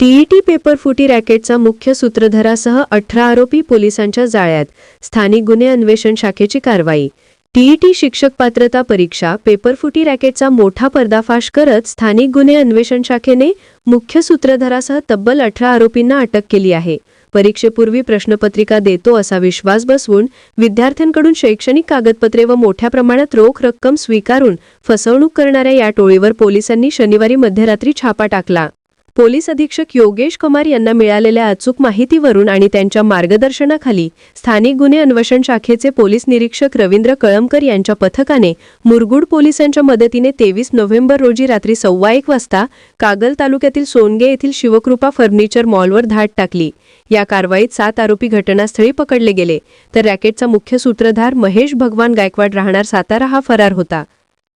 TET paper फुटी रॅकेटचा मुख्य सूत्रधारासह अठरा आरोपी पोलिसांच्या जाळ्यात. स्थानिक गुन्हे अन्वेषण शाखेची कारवाई. टीईटी शिक्षक पात्रता परीक्षा पेपरफुटी रॅकेटचा मोठा पर्दाफाश करत स्थानिक गुन्हे अन्वेषण शाखेने मुख्य सूत्रधारासह तब्बल अठरा आरोपींना अटक केली आहे. परीक्षेपूर्वी प्रश्नपत्रिका देतो असा विश्वास बसवून विद्यार्थ्यांकडून शैक्षणिक कागदपत्रे व मोठ्या प्रमाणात रोख रक्कम स्वीकारून फसवणूक करणाऱ्या या टोळीवर पोलिसांनी शनिवारी मध्यरात्री छापा टाकला. पोलीस अधीक्षक योगेश कुमार यांना मिळालेल्या अचूक माहितीवरून आणि त्यांच्या मार्गदर्शनाखाली स्थानिक गुन्हे अन्वेषण शाखेचे पोलीस निरीक्षक रवींद्र कळमकर यांच्या पथकाने मुरगुड पोलिसांच्या मदतीने तेवीस नोव्हेंबर रोजी रात्री सव्वा एक वाजता कागल तालुक्यातील सोनगे येथील शिवकृपा फर्निचर मॉलवर धाड टाकली. या कारवाईत सात आरोपी घटनास्थळी पकडले गेले. तर रॅकेटचा मुख्य सूत्रधार महेश भगवान गायकवाड राहणार सातारा हा फरार होता.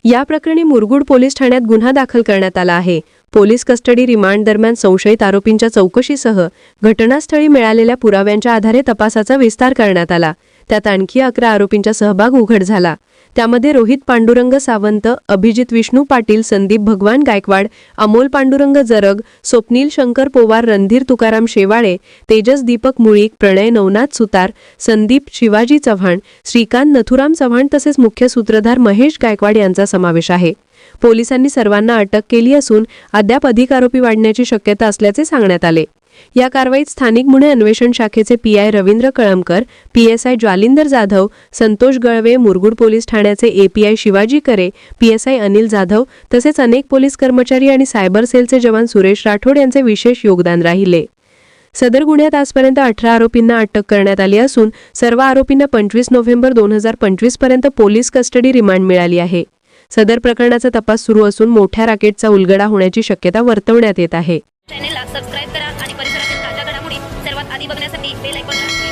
या प्रकरणी मुरगुड पोलीस ठाण्यात गुन्हा दाखल करण्यात आला आहे. पोलीस कस्टडी रिमांड दरम्यान संशयित आरोपींच्या चौकशीसह घटनास्थळी मिळालेल्या पुराव्यांच्या आधारे तपासाचा विस्तार करण्यात आला. त्यात आणखी अकरा आरोपींचा सहभाग उघड झाला. त्यामध्ये रोहित पांडुरंग सावंत अभिजित विष्णू पाटील संदीप भगवान गायकवाड अमोल पांडुरंग जरग स्वप्नील शंकर पोवार रणधीर तुकाराम शेवाळे तेजस दीपक मुळीक प्रणय नवनाथ सुतार संदीप शिवाजी चव्हाण श्रीकांत नथुराम चव्हाण तसेच मुख्य सूत्रधार महेश गायकवाड यांचा समावेश आहे. पोलिसांनी सर्वांना अटक केली असून अद्याप अधिक आरोपी वाढण्याची शक्यता असल्याचे सांगण्यात आले. या कारवाईत स्थानिक गुन्हे अन्वेषण शाखेचे PI Ravindra Kalamkar PSI Jwalinder Jadhav Santosh Galve Murgud police ठाण्याचे एपीआय शिवाजी करे पीएसआय अनिल जाधव तसेच अनेक पोलीस कर्मचारी आणि सायबर सेलचे जवान सुरेश राठोड यांचे विशेष योगदान राहिले. सदर गुन्ह्यात आजपर्यंत अठरा आरोपींना अटक करण्यात आली असून सर्व आरोपींना पंचवीस नोव्हेंबर दोन हजार पंचवीसपर्यंत पोलीस कस्टडी रिमांड मिळाली आहे. सदर प्रकरणाचा तपास सुरू असून मोठ्या राकेटचा उलगडा होण्याची शक्यता वर्तवण्यात येत आहे. चॅनेलला सबस्क्राईब करा आणि परिसरातील ताज्या घडामोडी सर्वात आधी बघण्यासाठी बेल आयकॉनला